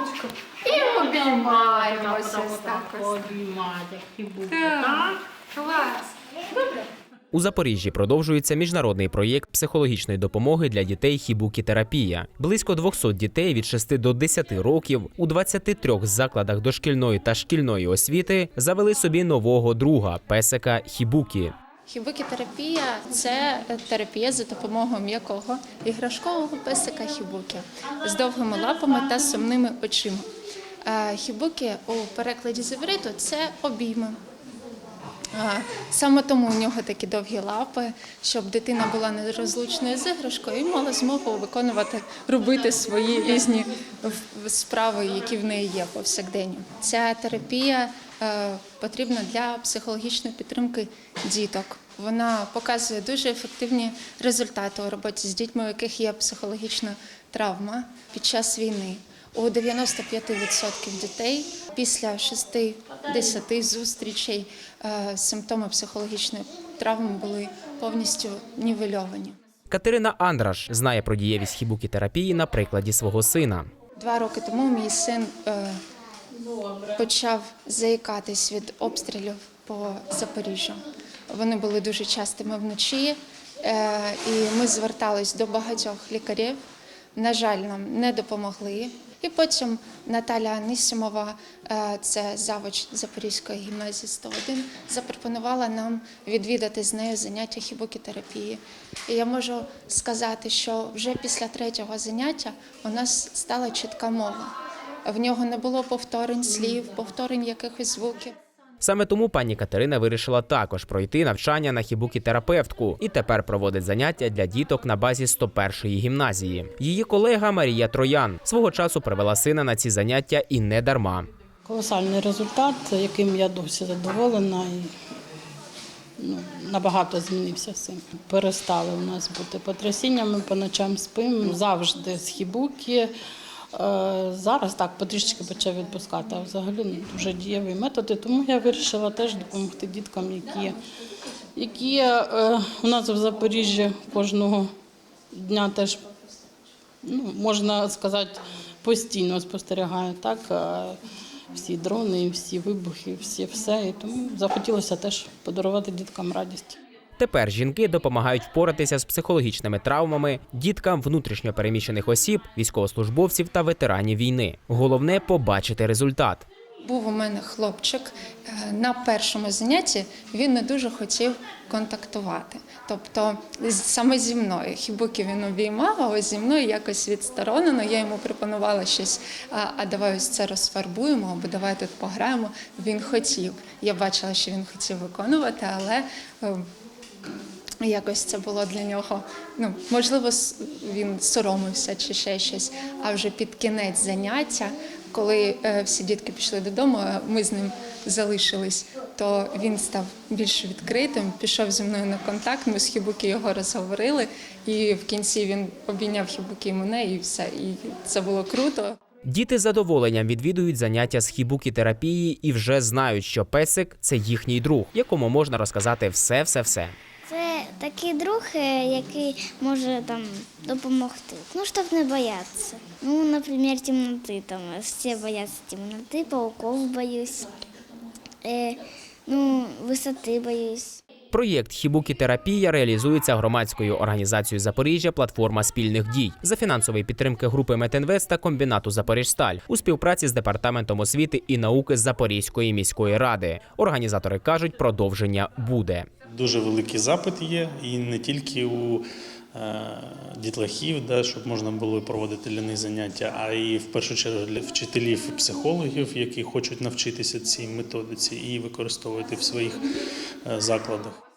ручку і обіймаємося. так. Клас. Добре. У Запоріжжі продовжується міжнародний проєкт психологічної допомоги для дітей хібукі-терапія. Близько 200 дітей від 6 до 10 років у 23 закладах дошкільної та шкільної освіти завели собі нового друга песика хібукі. Хібукі-терапія це терапія за допомогою м'якого іграшкового песика хібукі з довгими лапами та сумними очима. Хібуки Хібукі у перекладі з івриту це обійми. Саме тому у нього такі довгі лапи, щоб дитина була нерозлучною з іграшкою і мала змогу виконувати, робити свої різні справи, які в неї є повсякденні. Ця терапія е, потрібна для психологічної підтримки діток. Вона показує дуже ефективні результати у роботі з дітьми, у яких є психологічна травма під час війни. У 95% дітей після 6-10 зустрічей е, симптоми психологічної травми були повністю нівельовані. Катерина Андраш знає про дієвість хібукі-терапії на прикладі свого сина. Два роки тому мій син е, почав заїкатись від обстрілів по Запоріжжю. Вони були дуже частими вночі, е, і ми звертались до багатьох лікарів. На жаль, нам не допомогли. І потім Наталя Анисімова, е, це завуч Запорізької гімназії 101, запропонувала нам відвідати з нею заняття хібукітерапії. І я можу сказати, що вже після третього заняття у нас стала чітка мова. В нього не було повторень слів, повторень якихось звуків. Саме тому пані Катерина вирішила також пройти навчання на хібукі-терапевтку і тепер проводить заняття для діток на базі 101-ї гімназії. Її колега Марія Троян свого часу привела сина на ці заняття і не дарма. Колосальний результат, яким я досі задоволена і ну, набагато змінився син. Перестали у нас бути потрясіння, ми по ночам спимо завжди з хібуки. Е, Зараз так потрішечки почав відпускати, а взагалі ну, дуже дієві методи. Тому я вирішила теж допомогти діткам, які, які е, у нас в Запоріжжі кожного дня теж ну, можна сказати, постійно спостерігаю так. е, Всі дрони, всі вибухи, всі все. І тому захотілося теж подарувати діткам радість. Тепер жінки допомагають впоратися з психологічними травмами діткам внутрішньо переміщених осіб, військовослужбовців та ветеранів війни. Головне побачити результат. Був у мене хлопчик е, на першому занятті. Він не дуже хотів контактувати. Тобто саме зі мною. Хібуки він обіймав, а ось зі мною якось відсторонено. Я йому пропонувала щось, а, а давай ось це розфарбуємо, або давай тут пограємо. Він хотів. Я бачила, що він хотів виконувати, але е, Якось це було для нього. Ну можливо, він соромився чи ще щось. А вже під кінець заняття, коли е, всі дітки пішли додому, а ми з ним залишились, то він став більш відкритим, пішов зі мною на контакт. Ми з Хібуки його розговорили, і в кінці він обійняв Хібуки мене, і все. І це було круто. Діти з задоволенням відвідують заняття з хібукі-терапії і вже знають, що песик це їхній друг, якому можна розказати все-все-все. Це такий друг, який може там допомогти. Ну, щоб не боятися. Ну, наприклад, темноти. Там всі бояться темноти, пауков боюсь. Е, ну, висоти боюсь. Проєкт Хібукі-терапія реалізується громадською організацією Запоріжжя Платформа спільних дій за фінансової підтримки групи Метинвест та комбінату Запоріжсталь у співпраці з департаментом освіти і науки Запорізької міської ради. Організатори кажуть, продовження буде. Дуже великий запит є, і не тільки у дітлахів, да, щоб можна було проводити для них заняття, а і в першу чергу для вчителів і психологів, які хочуть навчитися цій методиці і використовувати в своїх е, закладах.